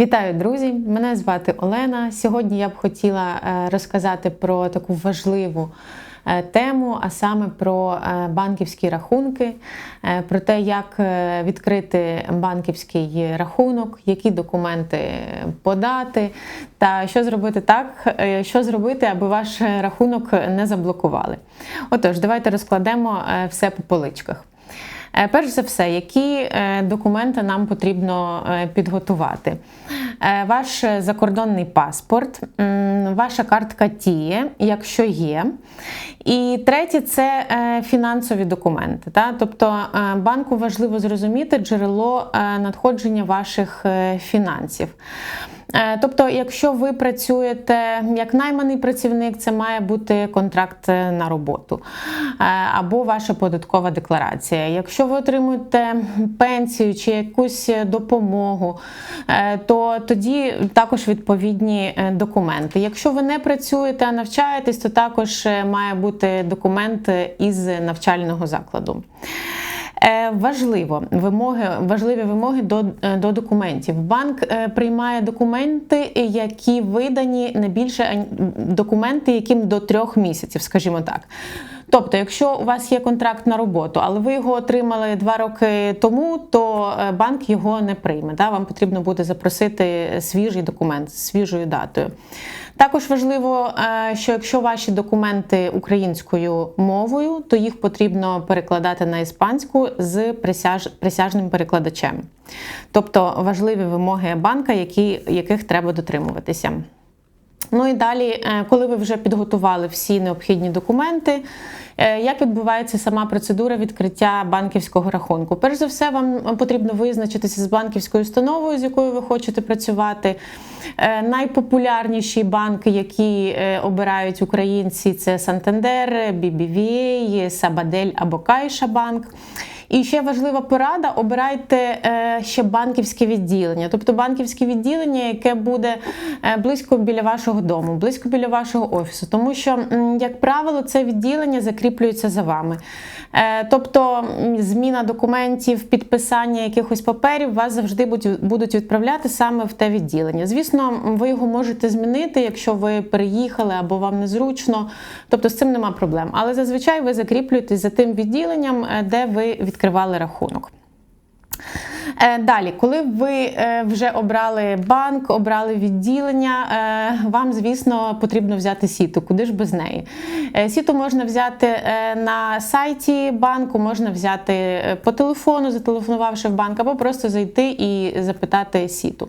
Вітаю, друзі! Мене звати Олена. Сьогодні я б хотіла е, розказати про таку важливу е, тему, а саме про е, банківські рахунки, про те, як відкрити банківський рахунок, які документи подати, та що зробити так, що зробити, аби ваш рахунок не заблокували. Отож, давайте розкладемо все по поличках. Е, Перш за все, які е, документи нам потрібно е, підготувати? Ваш закордонний паспорт, ваша картка Тіє, якщо є. І третє це фінансові документи. Та? Тобто банку важливо зрозуміти джерело надходження ваших фінансів. Е, Тобто, якщо ви працюєте як найманий працівник, це має бути контракт е, на роботу е, або ваша податкова декларація. Якщо ви отримуєте пенсію чи якусь допомогу, то тоді також відповідні документи. Якщо ви не працюєте, а навчаєтесь, то також має бути документ із навчального закладу. Е, Важливо вимоги, важливі вимоги до, е, до документів. Банк е, приймає документи, які видані не більше документи, яким до трьох місяців, скажімо так. Тобто, якщо у вас є контракт на роботу, але ви його отримали два роки тому, то е, банк його не прийме. Да? Вам потрібно буде запросити свіжий документ з свіжою датою. Також важливо, е, що якщо ваші документи українською мовою, то їх потрібно перекладати на іспанську з присяж... присяжним перекладачем. Тобто важливі вимоги банка, які... яких треба дотримуватися. Ну і далі, е, коли ви вже підготували всі необхідні документи, е, як відбувається сама процедура відкриття банківського рахунку? Перш за все, вам потрібно визначитися з банківською установою, з якою ви хочете працювати. Е, Найпопулярніші банки, які обирають українці, це Сантандер, BBVA, Сабадель або Кайша банк. І ще важлива порада: обирайте е, ще банківське відділення, тобто банківське відділення, яке буде е, близько біля вашого дому, близько біля вашого офісу, тому що, як правило, це відділення закріплюється за вами. Е, Тобто зміна документів, підписання якихось паперів вас завжди будуть- відправляти саме в те відділення. Звісно, ви його можете змінити, якщо ви переїхали або вам незручно. Тобто з цим нема проблем. Але зазвичай ви закріплюєтесь за тим відділенням, де ви відкривали рахунок. Е, Далі, коли ви е, вже обрали банк, обрали відділення, е, вам, звісно, потрібно взяти сіту. Куди ж без неї? Сіту можна взяти на сайті банку, можна взяти по телефону, зателефонувавши в банк, або просто зайти і запитати сіту.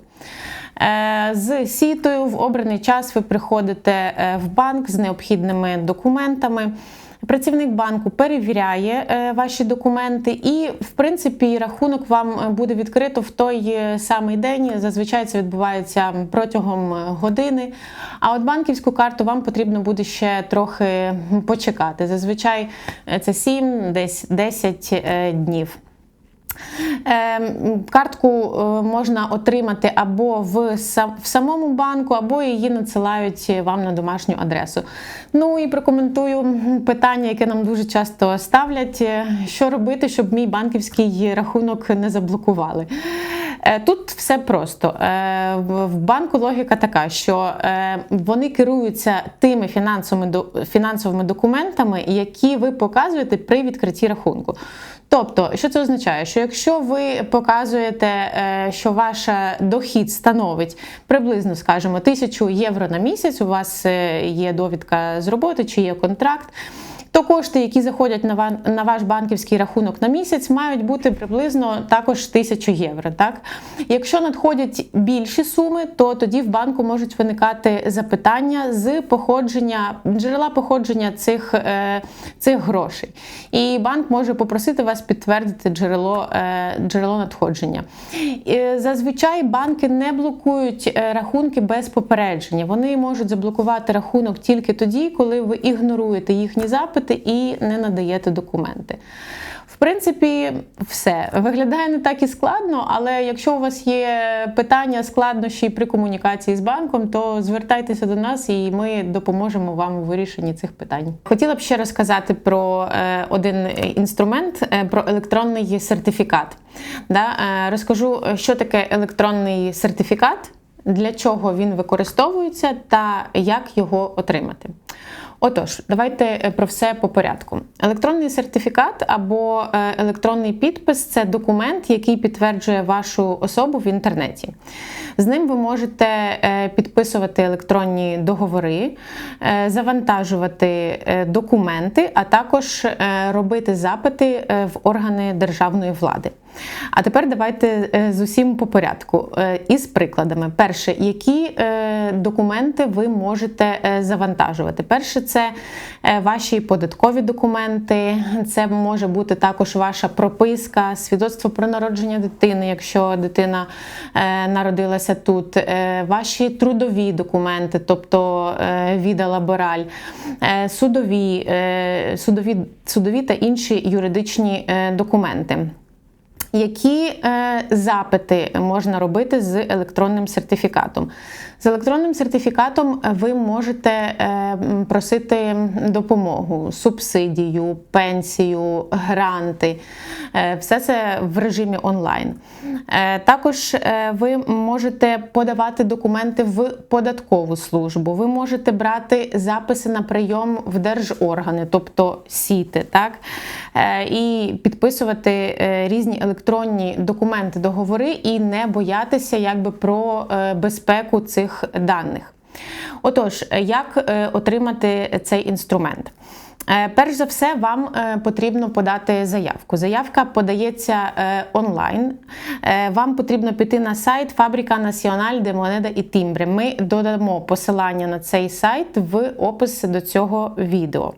З сітою в обраний час ви приходите в банк з необхідними документами. Працівник банку перевіряє е, ваші документи, і, в принципі, рахунок вам е, буде відкрито в той е, самий день. Зазвичай це відбувається протягом години. А от банківську карту вам потрібно буде ще трохи почекати. Зазвичай це 7, десь 10 е, днів. Ем, Картку е, можна отримати або в самому банку, або її надсилають вам на домашню адресу. Ну і прокоментую питання, яке нам дуже часто ставлять: Е, що робити, щоб мій банківський рахунок не заблокували. Е, Тут все просто. Е, В банку логіка така, що е, вони керуються тими фінансовими фінансовими документами, які ви показуєте при відкритті рахунку. Тобто, що це означає? Що якщо ви показуєте, що ваш дохід становить приблизно, скажімо, тисячу євро на місяць, у вас є довідка з роботи чи є контракт. То кошти, які заходять на ва- на ваш банківський рахунок на місяць, мають бути приблизно також 1000 євро. Так? Якщо надходять більші суми, то тоді в банку можуть виникати запитання з походження джерела походження цих, е, цих грошей. І банк може попросити вас підтвердити джерело, е, джерело надходження. І Зазвичай банки не блокують е, рахунки без попередження. Вони можуть заблокувати рахунок тільки тоді, коли ви ігноруєте їхні запити і не надаєте документи. В принципі, все виглядає не так і складно, але якщо у вас є питання, складнощі при комунікації з банком, то звертайтеся до нас і ми допоможемо вам у вирішенні цих питань. Хотіла б ще розказати про е, один інструмент, е, про електронний сертифікат. Е, розкажу, що таке електронний сертифікат. для чого він використовується та як його отримати. Отож, давайте е, про все по порядку. Електронний сертифікат або е, електронний підпис це документ, який підтверджує вашу особу в інтернеті. З ним ви можете е, підписувати електронні договори, завантажувати документи, а також робити запити в органи державної влади. А тепер давайте з усім по порядку. Із прикладами. Перше, які документи ви можете завантажувати? Перше, це е, ваші податкові документи, це може бути також ваша прописка, свідоцтво про народження дитини, якщо дитина е, народилася тут, е, ваші трудові документи, тобто віда лабораль, судові, судові, судові та інші юридичні документи. Які е, запити можна робити з електронним сертифікатом? З електронним сертифікатом ви можете е, просити допомогу, субсидію, пенсію, гранти. Е, все це в режимі онлайн. Е, також е, ви можете подавати документи в податкову службу, ви можете брати записи на прийом в держоргани, тобто сіти, так? Е, і підписувати е, різні електронні документи, договори і не боятися якби про е, безпеку цих даних. Отож, як е, отримати цей інструмент? Е, перш за все, вам е, потрібно подати заявку. Заявка подається е, онлайн. Вам потрібно піти на сайт Фабрика Національ де Монеда і Тімбре. Ми додамо посилання на цей сайт в опис до цього відео.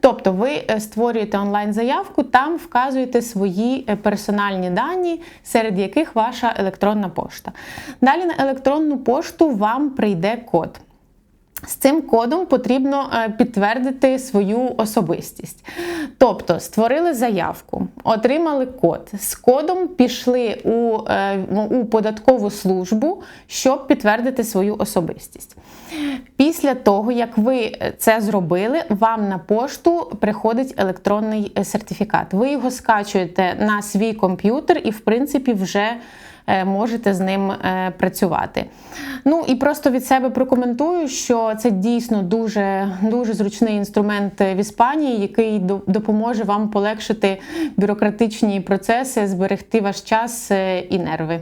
Тобто, ви створюєте онлайн-заявку, там вказуєте свої персональні дані, серед яких ваша електронна пошта. Далі на електронну пошту вам прийде код. З цим кодом потрібно е, підтвердити свою особистість. Тобто створили заявку, отримали код. З кодом пішли у, е, у податкову службу, щоб підтвердити свою особистість. Після того, як ви це зробили, вам на пошту приходить електронний е, сертифікат. Ви його скачуєте на свій комп'ютер і, в принципі, вже можете з ним е, працювати. Ну і просто від себе прокоментую, що це дійсно дуже, дуже зручний інструмент в Іспанії, який допоможе вам полегшити бюрократичні процеси, зберегти ваш час е, і нерви.